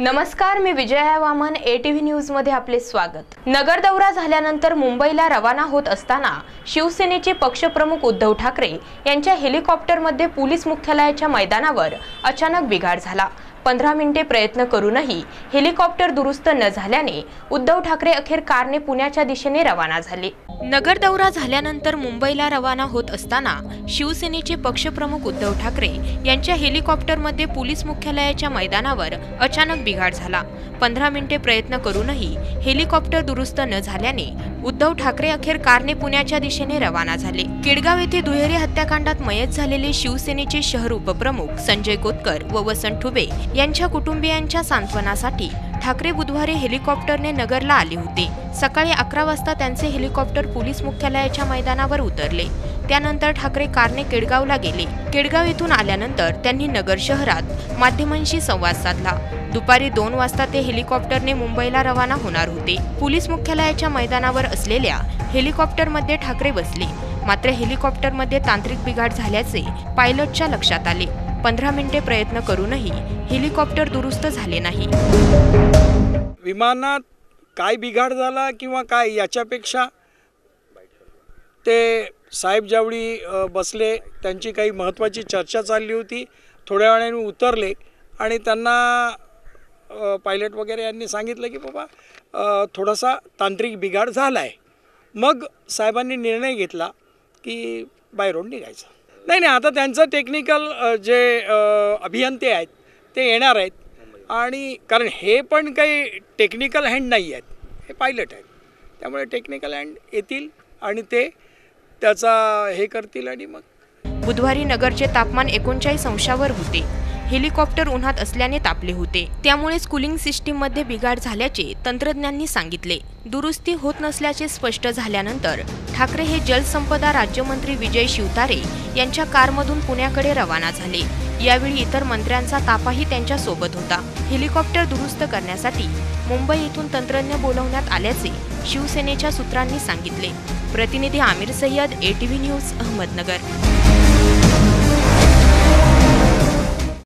नमस्कार मी Vijaya Waman A T V न्यूजमध्ये आपले स्वागत. नगर दौरा झाल्यानंतर मुंबईला रवाना होत असताना शिवसेनेचे पक्षप्रमुख उद्धव ठाकरे यांच्या हेलिकॉप्टरमध्ये पोलीस मुख्यालयाच्या मैदानावर अचानक बिघाड झाला. पंधरा मिनिटे प्रयत्न करूनही हेलिकॉप्टर दुरुस्त न झाल्याने उद्धव ठाकरे अखेर कारने पुण्याच्या दिशेने रवाना झाले. नगर दौरा झाल्यानंतर मुंबईला रवाना होत असताना शिवसेनेचे पक्षप्रमुख उद्धव ठाकरे यांच्या हेलिकॉप्टरमध्ये पोलीस मुख्यालयाच्या मैदानावर अचानक बिघाड झाला. पंधरा मिनिटे प्रयत्न करूनही हेलिकॉप्टर दुरुस्त न झाल्याने उद्धव ठाकरे अखेर कारने पुण्याच्या दिशेने रवाना झाले. केडगाव येथे दुहेरी हत्याकांडात मयत झालेले शिवसेनेचे शहर उपप्रमुख संजय कोतकर व वसंत ठुबे यांच्या कुटुंबियांच्या सांत्वनासाठी ठाकरे बुधवारी हेलिकॉप्टरने नगरला आले होते. सकाळी अकरा वाजता त्यांचे हेलिकॉप्टर पोलीस मुख्यालयाच्या मैदानावर उतरले. त्यानंतर ठाकरे कारने केडगावला गेले. केडगाव येथून आल्यानंतर त्यांनी नगर शहरात माध्यमांशी संवाद साधला. दुपारी दोन वाजता ते हेलिकॉप्टरने मुंबईला रवाना होणार होते. पोलीस मुख्यालयाच्या मैदानावर असलेल्या हेलिकॉप्टरमध्ये ठाकरे बसले. मात्र हेलिकॉप्टरमध्ये तांत्रिक बिघाड झाल्याचे पायलटच्या लक्षात आले. पंधरा मिनिटे प्रयत्न करूनही हेलिकॉप्टर दुरुस्त झाले नाही. विमानात काय बिघाड झाला किंवा काय याच्यापेक्षा ते साहेब ज्यावेळी बसले त्यांची काही महत्त्वाची चर्चा चालली होती थोड्या वेळाने उतरले आणि त्यांना पायलट वगैरे यांनी सांगितलं की बाबा थोडासा तांत्रिक बिघाड झाला आहे मग साहेबांनी निर्णय घेतला की बाय रोड निघायचं. नाही नाही आता त्यांचं टेक्निकल जे अभियंते आहेत ते येणार आहेत. आणि कारण हे पण काही टेक्निकल हँड नाही आहेत. हे पायलट आहेत. त्यामुळे टेक्निकल हँड येतील आणि ते त्याचा हे करतील आणि मग बुधवारी नगरचे तापमान एकोणचाळीस अंशावर होते. हेलिकॉप्टर उन्हात असल्याने तापले होते. त्यामुळेच कुलिंग सिस्टीममध्ये बिघाड झाल्याचे तंत्रज्ञांनी सांगितले. दुरुस्ती होत नसल्याचे स्पष्ट झाल्यानंतर ठाकरे हे जलसंपदा राज्यमंत्री विजय शिवतारे यांच्या कारमधून पुण्याकडे रवाना झाले. यावेळी इतर मंत्र्यांचा तापाही त्यांच्यासोबत होता. हेलिकॉप्टर दुरुस्त करण्यासाठी मुंबई येथून तंत्रज्ञ बोलवण्यात आल्याचे शिवसेनेच्या सूत्रांनी सांगितले. प्रतिनिधी आमिर सय्यद एटीव्ही न्यूज अहमदनगर.